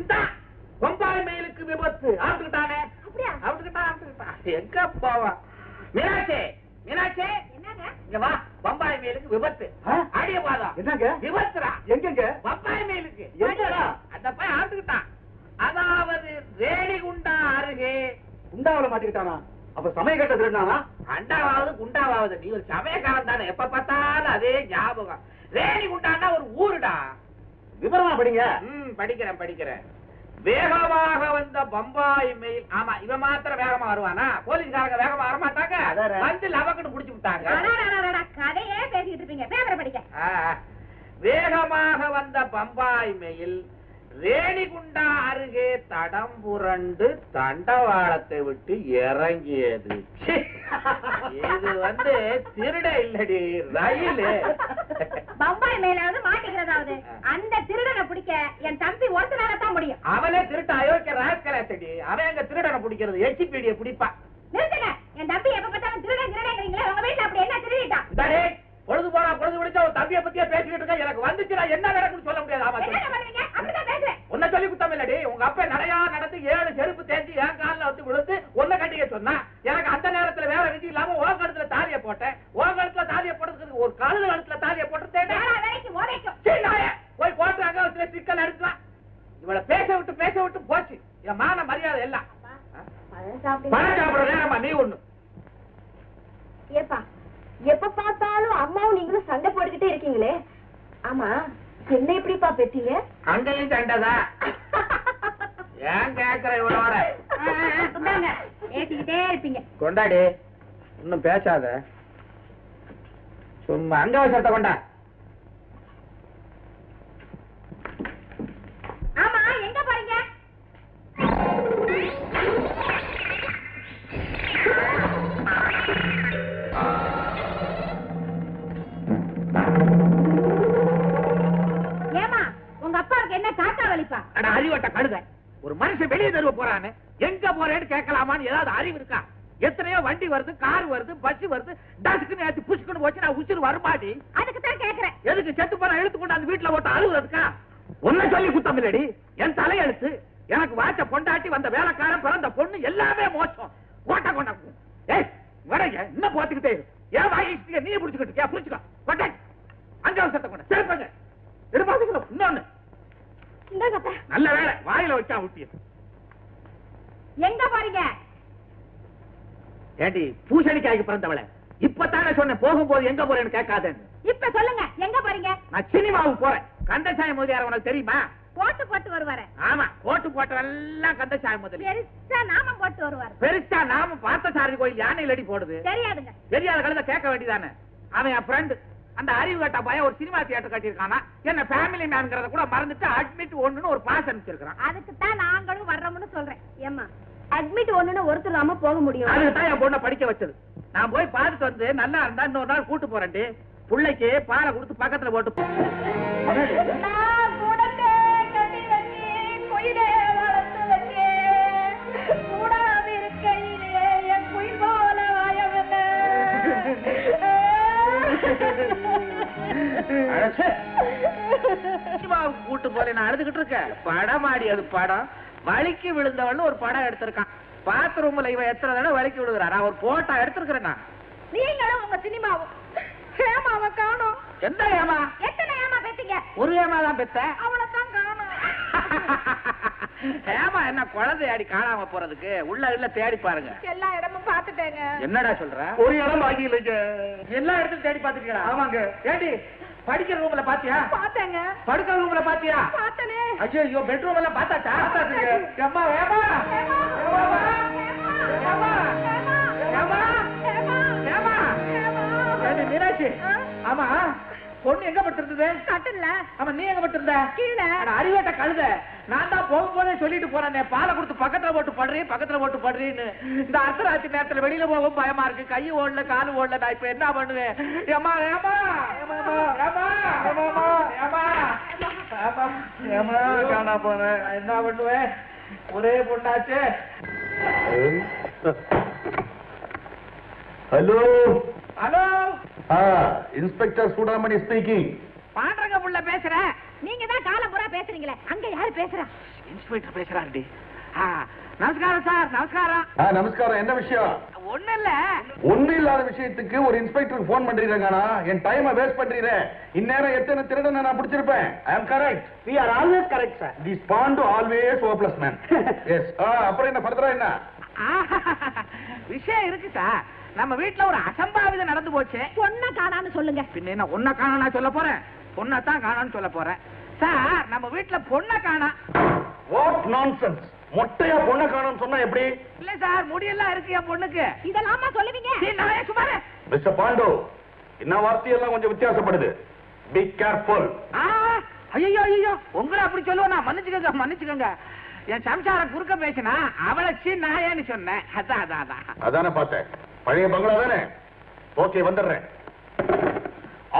இந்த பம்பாய் மயிலுக்கு விபத்து. ஆட்டுக்கிட்டானே அப்படியா? ஆட்டுக்கிட்டான் ஆட்டுக்கிட்டான் எங்க போவா? மீனாட்சி மீனாட்சி. என்னங்க? இங்க வா பம்பாய் மயிலுக்கு விபத்து? அடிய பாதா என்னங்க? விபத்துடா. எங்கெங்க? பம்பாய் மயிலுக்கு. எங்கடா? அந்த பையன் ஆட்டுக்கிட்டான் அதாவது ரேணிகுண்டா அருகே. குண்டாவில மாட்டிக்கிட்டானா? அப்ப சமய கட்ட திருடானா அண்டாவாவது குண்டாவாவது. நீ ஒரு சமயக்காரன் தானே. எப்ப பார்த்தாலும் அதே ஞாபகம். ரேணிகுண்டான்னா ஒரு ஊருடா. விவரமா படிங்க. ம் படிக்கிறேன் படிக்கிறேன். வேகமாக வந்த பம்பாய் மெயில் ஆமா இவன் மாத்திரம் வேகமா வருவானா? போலீஸ்காரங்க வேகமா வர மாட்டாங்க. வந்து லவக்கன்னு புடிச்சு விட்டாங்க. அடாடாடாடா, கதையே பேசிட்டு இருப்பீங்க பேப்பரை படிக்க ஆ, வேகமாக வந்த பம்பாய் மெயில் ரேணிகுண்டா அருகே தடம் புரண்டு தண்டவாளத்தை விட்டு இறங்கியது. இது வந்து திருட இல்லடி ரயிலு. பம்பாய் மேலாவது மாட்டிக்கிறதாவது. அந்த திருடனை பிடிக்க என் தம்பி ஒருத்தனால தான் முடியும். அவனே திருட்ட அயோக்கிய ராஸ்கலாச்சடி அவன் எங்க திருடனை பிடிக்கிறது? எச்சிபீடிய பிடிப்பான் நிறுத்துங்க. என் தம்பி எப்ப பார்த்தாலும் திருடன் திருடங்கிறீங்களே. உங்க வீட்டுல அப்படி என்ன திருடிட்டான் பொழுது போனா பொழுது முடிச்சா ஒரு தம்பியை பத்தியே பேசிக்கிட்டு இருக்க. எனக்கு வந்துச்சுன்னா என்ன நடக்குன்னு சொல்ல முடியாது ஆமா உன்னை சொல்லி குத்தம் இல்லடி. உங்க அப்பா நடையா நடந்து ஏழு செருப்பு தேஞ்சு என் கால்ல வந்து விழுந்து உன்னை கட்டிக்க சொன்னா எனக்கு அந்த நேரத்துல வேற விதி இல்லாம உன் கழுத்துல தாலியை போட்டேன். உன் கழுத்துல தாலியை போட்டதுக்கு ஒரு கழுது கழுத்துல தாலியை போட்டுட்டேன் போய் போட்டுறாங்க ஒரு சிக்கல் அடிக்கலாம் இவளை பேச விட்டு பேச விட்டு போச்சு. என் மான மரியாதை எல்லாம். சாப்பிடுற நேரமா நீ ஒண்ணு. ஏப்பா எப்ப பார்த்தாலும் அம்மாவும் நீங்களும் சண்டை போட்டுக்கிட்டே இருக்கீங்களே? ஆமா என்ன எப்படிப்பா பெத்தீங்க? அங்கேயும் சண்டைதான். ஏன் கேக்குற இவளோட ஏத்திக்கிட்டே இருப்பீங்க. கொண்டாடி இன்னும் பேசாத. சும்மா அங்க அவசரத்தை கொண்டா. வெளியே தருவ போறான்னு எங்க போறேன்னு கேட்கலாமான்னு ஏதாவது அறிவு இருக்கா? எத்தனையோ வண்டி வருது கார் வருது பஸ் வருது டஸ்க்குன்னு ஏத்தி புஷ்குன்னு போச்சு நான் உசுறு வருமாடி? அதுக்கு தான் கேக்குறேன். எதுக்கு செத்து போன இழுத்து கொண்டு அந்த வீட்டுல ஓட்ட அழுகுறதுக்கா உன்னை சொல்லி குத்தம் இல்லடி. என் தலையெழுத்து எனக்கு வாச்ச பொண்டாட்டி வந்த வேலைக்காரன் பிறந்த பொண்ணு எல்லாமே மோசம். ஓட்ட கொண்டா. ஏய் வரங்க இன்னும் போத்துக்கிட்டே. ஏன் வாங்கிட்டு நீ புடிச்சுக்கிட்டு இருக்கியா? புடிச்சுக்கோ. கொண்டே அங்க அவசரத்தை கொண்ட செருப்பங்க எடுப்பாத்துக்கோ இன்னொன்னு. நல்ல வேலை. வாயில வச்சா ஊட்டிய எங்க போறீங்க? ஏண்டி பூசணிக்காய்க்கு பிறந்தவளை. இப்பதானே சொன்னேன் போகும்போது எங்க போறேன்னு கேட்காதேன்னு. இப்ப சொல்லுங்க எங்க போறீங்க? நான் சினிமாவுக்கு போறேன். கந்தசாமி முதலியார் உனக்கு தெரியுமா? போட்டு போட்டு வருவாரு. ஆமா ஓட்டு போட்டவெல்லாம் கந்தசாமி முதலி பெருசா நாமம் போட்டு வருவாரு. பெருசா நாம பார்த்த சாரதி கோயில் யானை அடி போடுது. தெரியாதுங்க. தெரியாத கழுத கேட்க வேண்டியதானே? அவன் என் ஃப்ரெண்டு அந்த அறிவு கட்ட பையன் ஒரு சினிமா தியேட்டர் கட்டியிருக்கானா? என்ன ஃபேமிலி மேன்ங்கிறத கூட மறந்துட்டு அட்மிட் ஒண்ணுன்னு ஒரு பாஸ் அனுப்பிச்சிருக்கான் அதுக்கு தான் நாங்களும் வர்றோம்னு சொல்றேன். ஏம்மா அட்மிட் ஒண்ணுன்னு ஒருத்தர் நாம போக முடியும். அதுக்கு தான் என் பொண்ணை படிக்க வச்சது. நான் போய் பார்த்துட்டு வந்து நல்லா இருந்தா இன்னொரு நாள் கூட்டு போறேன்டி. புள்ளைக்கு பாலை கொடுத்து பக்கத்துல போட்டு கட்டி போல போல நான் அழுதுகிட்டு இருக்கேன். படமாடி அது படம். வலிக்கு விழுந்தவள்னு ஒரு படம் எடுத்திருக்கான். பாத்ரூம்ல இவன் எத்தனை தடவை வலிக்கு விழுகிறான்? நான் ஒரு போட்டோ எடுத்திருக்கிறேன் நான். நீங்களும் உங்க சினிமாவும். ஹேமாவை காணோம். எந்த ஏமா எத்தனை ஏமா பெத்தீங்க ஒரு ஏமா தான் பெத்த அவளை தான் காணோம். ஏமா என்ன குழந்தை அடி காணாம போறதுக்கு? உள்ள இல்ல தேடி பாருங்க. எல்லா இடமும் பாத்துட்டேங்க என்னடா சொல்ற? ஒரு இடம் பாக்கி இல்லைங்க. எல்லா இடத்துலயும் தேடி பாத்துட்டீங்களா ஆமாங்க. ஏடி படிக்கிற ரூம்ல பாத்தியா பாத்தேங்க படுக்கிற ரூம்ல பாத்தியா பாத்தனே ஐயோ பெட்ரூம் எல்லாம் பார்த்தாச்சா பார்த்தாச்சுங்க. அம்மா வேமா ஏமா ஏமா ஏமா ஏடி மீனாட்சி ஆமா பொண்ணு எங்க பட்டிருந்தது? கட்டில்ல ஆமா நீ எங்க பட்டிருந்த? கீழே. அட, அறிவேட்ட கழுத. நான் தான் போகும்போதே சொல்லிட்டு போறேனே பாலை கொடுத்து பக்கத்துல போட்டு படுறீ பக்கத்துல போட்டு படுறீன்னு. இந்த அர்த்தராட்சி நேரத்துல வெளியில போகவும் பயமா இருக்கு. கை ஓடல காலு ஓடல நான் இப்ப என்ன பண்ணுவேன்? ஏமா ஏமா ஏமா ஏமா ஏமா ஏமா ஏமா காணா போனேன். நான் என்ன பண்ணுவேன்? ஒரே பொண்ணாச்சே. Hello? Hello? Inspector Chudamani speaking Pandaranga புள்ள பேசுறேன் நீங்க தான் காலம் பூரா பேசுறீங்களே. அங்க யாரு பேசுறா? இன்ஸ்பெக்டர் பேசுறாருடி. ஆ, நமஸ்காரம் சார் நமஸ்காரம். ஆ, நமஸ்காரம். என்ன விஷயம்? ஒண்ணு இல்ல. ஒண்ணு இல்லாத விஷயத்துக்கு ஒரு இன்ஸ்பெக்டர் போன் பண்றீங்கண்ணா என் டைமை வேஸ்ட் பண்றீங்க இந்நேரம் எத்தனை திருடனை நான் பிடிச்சிருப்பேன்? I am correct we are always correct sir this Pandu always hopeless man yes அப்புறம் என்ன? ஃபர்தரா என்ன? விஷயம் இருக்கு சார் நம்ம வீட்ல ஒரு அசம்பாவிதம் நடந்து போச்சு. பொண்ண காணான்னு சொல்லுங்க. பின்ன என்ன ஒன்ன காண நான் சொல்ல போறேன்? பொண்ணை தான் காணான்னு சொல்ல போறேன். சார் நம்ம வீட்ல பொண்ணை காணா. வாட் நான்சென்ஸ் மொட்டையா பொண்ணை காணும்னு சொன்னா எப்படி? இல்ல சார் முடியெல்லாம் இருக்கு என் பொண்ணுக்கு. இதெல்லாமா சொல்லுவீங்க? நாயே சுமாரு மிஸ்டர் பாண்டு என்ன வார்த்தையெல்லாம் கொஞ்சம் வித்தியாசப்படுது? பி கேர்ஃபுல் ஐயோ ஐயோ உங்களை அப்படி சொல்லுவேன் மன்னிச்சுக்கோங்க மன்னிச்சுக்கோங்க. என் சம்சாரம் குறுக்க பேசினா அவளை சீ நாயேன்னு சொன்னேன். அதான் அதான் அதான். அதானே பார்த்தேன். பழைய பங்களா தானே? ஓகே வந்துடுறேன்.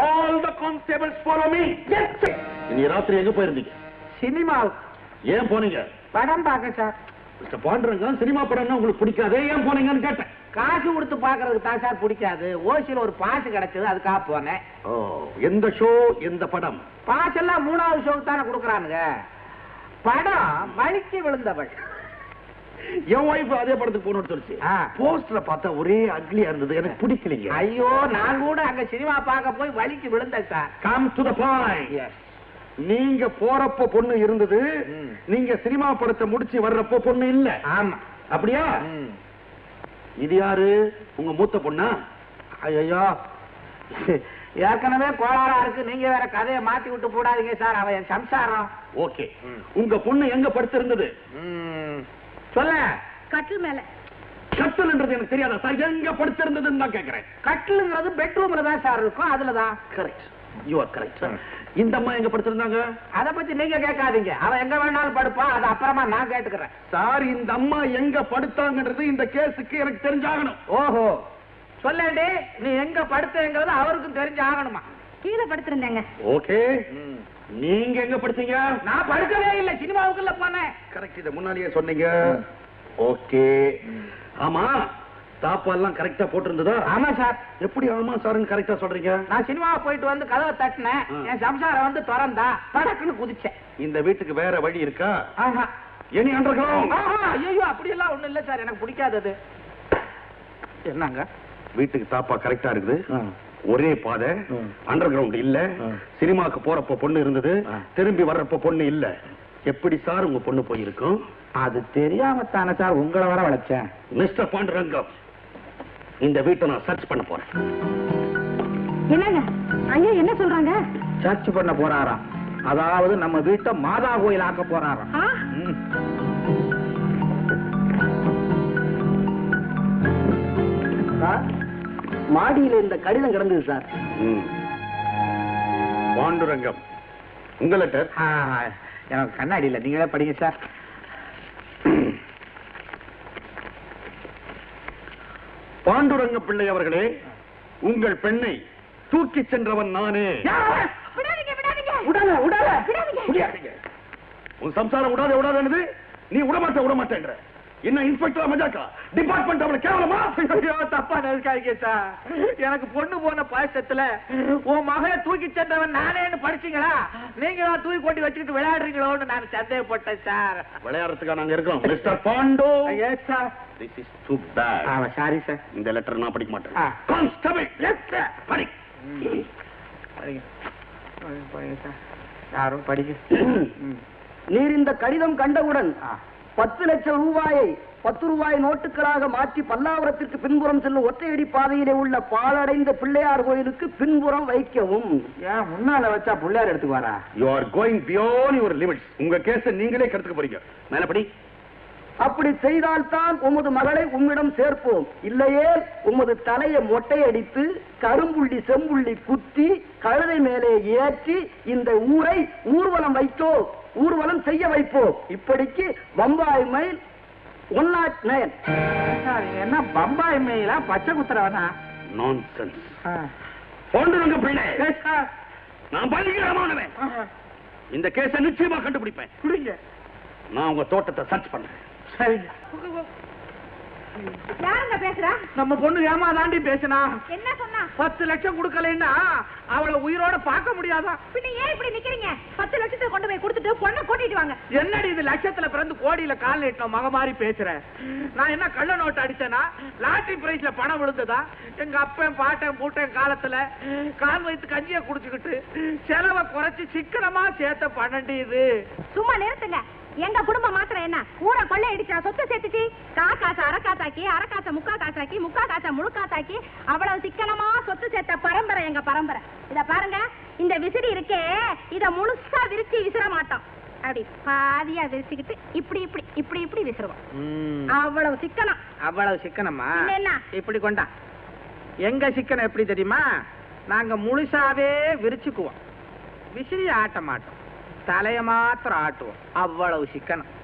All the constables follow me இன்னி ராத்திரி எங்க போயிருந்தீங்க? சினிமாவுக்கு ஏன் போனீங்க? படம் பார்க்க சார் மிஸ்டர் பாண்டுரங்க சினிமா படம்னா உங்களுக்கு பிடிக்காதே? ஏன் போனீங்கன்னு கேட்டேன். காசு கொடுத்து பாக்குறதுக்கு தான் சார் பிடிக்காது. ஓசியில ஒரு பாஸ் கிடைச்சது அதுக்காக போனேன். ஓ எந்த ஷோ எந்த படம்? பாஸ் எல்லாம் மூணாவது ஷோக்கு தானே கொடுக்குறானுங்க. படம் வலிக்கு விழுந்தவள். என் ஒய்ஃப் அதே படத்துக்கு போகணும்னு சொல்லிச்சு. ஆ. போஸ்டர்ல பார்த்தா ஒரே அக்லியா இருந்தது. எனக்கு பிடிக்கலைங்க ஐயோ நான் கூட அங்க சினிமா பார்க்க போய் வலிக்கு விழுந்தேன் sir come to the point. நீங்க போறப்போ பொண்ணு இருந்தது. நீங்க சினிமா படத்தை முடிச்சு வர்றப்போ பொண்ணு இல்ல. ஆமா. அப்படியா? இது யாரு? உங்க மூத்த பொண்ணா? ஐயோ ஏற்கனவே கோளாறா இருக்கு. நீங்க வேற கதையை மாத்தி விட்டு போடாதீங்க சார் அவன் சம்சாரம். ஓகே உங்க பொண்ணு எங்க படுத்திருந்தது? சொல்ல. கட்டில் மேல. கட்டல்ன்றது எனக்கு தெரியாதா சார்? எங்க படுத்திருந்ததுன்னு தான் கேக்குறேன். கட்டிலுங்கிறது பெட்ரூம்ல தான் சார் இருக்கும் அதுலதான் correct you are correct sir இந்த அம்மா எங்க படுத்திருந்தாங்க அத பத்தி நீங்க கேட்காதீங்க. அவன் எங்க வேணாலும் படுப்பான் அது அப்புறமா நான் கேட்டுக்கிறேன். சார் இந்த அம்மா எங்க படுத்தாங்கன்றது இந்த கேஸுக்கு எனக்கு தெரிஞ்சாகணும். ஓஹோ. சொல்லேண்டி நீ எங்க படுத்தேங்கிறது அவருக்கும் தெரிஞ்சு ஆகணுமா கீழே படுத்திருந்தேங்க. ஓகே நீங்க எங்க படுத்தீங்க நான் படுக்கவே இல்லை சினிமாவுக்குள்ள போனேன். கரெக்ட் இத முன்னாடியே சொன்னீங்க. ஓகே. ஆமா தாப்பால்லாம் கரெக்டா போட்டிருந்ததா? ஆமா சார். எப்படி ஆமா சார்னு கரெக்டா சொல்றீங்க? நான் சினிமா போயிட்டு வந்து கதவை தட்டினேன். என் சம்சாரம் வந்து திறந்தா படக்குன்னு குதிச்சேன். இந்த வீட்டுக்கு வேற வழி இருக்கா? ஆஹா. எனி அண்டர் கிரவுண்ட் ஆஹா ஐயோ அப்படியெல்லாம் ஒண்ணும் இல்ல சார். எனக்கு பிடிக்காதது என்னங்க? வீட்டுக்கு தாப்பா கரெக்டா இருக்குது. ஒரே பாதை. அண்டர் கிரவுண்ட் இல்ல. சினிமாக்கு போறப்ப பொண்ணு இருந்தது. திரும்பி வர்றப்ப பொண்ணு இல்ல. எப்படி சார் உங்க பொண்ணு போயிருக்கும்? அது தெரியாம தானே சார் உங்களை வர வளைச்சேன். மிஸ்டர் பாண்டுரங்கம் இந்த வீட்டை நான் சர்ச் பண்ண போறேன். என்னங்க? ஐயா என்ன சொல்றாங்க? சர்ச் பண்ண போறாராம். அதாவது நம்ம வீட்டை மாதா கோயில் ஆக்க போறாராம் மாடியில இந்த கடிதம் கிடந்தது சார். பாண்டுரங்கம். உங்க லெட்டர் எனக்கு கண்ணாடி இல்ல நீங்களே படிங்க சார். பாண்டுரங்க பிள்ளை அவர்களே உங்கள் பெண்ணை தூக்கிச் சென்றவன் நானே. உன் சம்சாரம் விடாத விடாதன்னு நீ விடமாட்ட விடமாட்டேன்ற என்ன இன்ஸ்பெக்டர் மஜாக்கா? டிபார்ட்மெண்ட் அவளை கேவலமா? ஐயோ தப்பா நினைக்காதீங்க சார். எனக்கு பொண்ணு போன பாயசத்துல உன் மகளை தூக்கி சென்றவன் நானேன்னு படிச்சீங்களா? நீங்க தான் தூக்கி கொண்டு வச்சுக்கிட்டு விளையாடுறீங்களோன்னு நான் சந்தேகப்பட்டேன் சார். விளையாடுறதுக்கா நாங்க இருக்கோம் mister Pandu. Yes sir. This is too bad ஆமா சாரி சார் இந்த லெட்டர் நான் படிக்க. மாட்டேன். கான்ஸ்டபிள் எஸ் படி. படிங்க. படிங்க, படிங்க சார். யாரும் படிக்க ம். நீர் இந்த கடிதம் கண்டவுடன். பத்து லட்சம் ரூபாயை பத்து ரூபாய் நோட்டுகளாக மாற்றி பல்லாவரத்திற்கு பின்புறம் செல்லும் ஒற்றையடி பாதையிலே உள்ள பாலடைந்த பிள்ளையார் கோயிலுக்கு பின்புறம் வைக்கவும். ஏன் முன்னால வச்சா Pillaiyar எடுத்துக்குவாரா you are going beyond your limits உங்க கேஸ நீங்களே கெடுத்துக்க போறீங்க. மேல படி. அப்படி செய்தால்தான் உமது மகளை உம்மிடம் சேர்ப்போம். இல்லையே உமது தலையை மொட்டையடித்து கரும்புள்ளி செம்புள்ளி குத்தி கழுதை மேலே ஏற்றி இந்த ஊரை ஊர்வலம் வைத்தோ ஊர்வலம் செய்ய வைப்போம். இப்படிக்கு Bombay mail one nought nine என்ன பம்பாய் மெயிலா பச்சை குத்துறவனா? ஆ. பாண்டுரங்க பிள்ளை. நான் பயங்கரமானவன். இந்த கேஸ நிச்சயமா கண்டுபிடிப்பேன். நான் உங்க தோட்டத்தை சர்ச் பண்றேன். சரிங்க. யாருங்க பேசுறா? நம்ம பொண்ணு ஏமா தாண்டி பேசினா. என்ன சொன்னா? பத்து லட்சம் கொடுக்கலைன்னா அவளை உயிரோட பார்க்க முடியாதா? பின்ன ஏன் இப்படி நிக்கிறீங்க? பத்து லட்சத்தை கொண்டு போய் கொடுத்துட்டு பொண்ணை கூட்டிட்டு வாங்க. என்னடி இது லட்சத்துல பிறந்து கோடியில கால் நீட்டின மக மாதிரி பேசுறேன் நான் என்ன கள்ள நோட்டு அடிச்சேனா? லாட்டரி பிரைஸ்ல பணம் விழுந்ததா? எங்க அப்பன் பாட்டன் பூட்டன் காலத்துல கால் வைத்து கஞ்சிய குடிச்சுக்கிட்டு செலவை குறைச்சு சிக்கனமா சேர்த்த பன்னெண்டு இது. சும்மா நிறுத்துங்க. எங்க குடும்பம் மாத்திரம் என்ன? ஊரை கொள்ளை அடிச்சா சொத்து சேர்த்துச்சு. கா காசை அரை காத்தாக்கி அரை காசை முக்கா காசாக்கி முக்கா காசை முழு காத்தாக்கி அவ்வளவு சிக்கனமா சொத்து சேர்த்த பரம்பரை எங்க பரம்பரை. இத பாருங்க இந்த விசிறி இருக்கே இத முழுசா விரிச்சு விசிற மாட்டோம். அப்படி பாதியா விரிச்சுக்கிட்டு இப்படி இப்படி இப்படி இப்படி விசிறுவோம். அவ்வளவு சிக்கனம். அவ்வளவு சிக்கனமா? என்ன? இப்படி கொண்டா. எங்க சிக்கனம் எப்படி தெரியுமா? நாங்க முழுசாவே விரிச்சுக்குவோம். விசிறி ஆட்ட மாட்டோம். தலைய மாத்திரம் ஆட்டுவோம் அவ்வளவு சிக்கனம்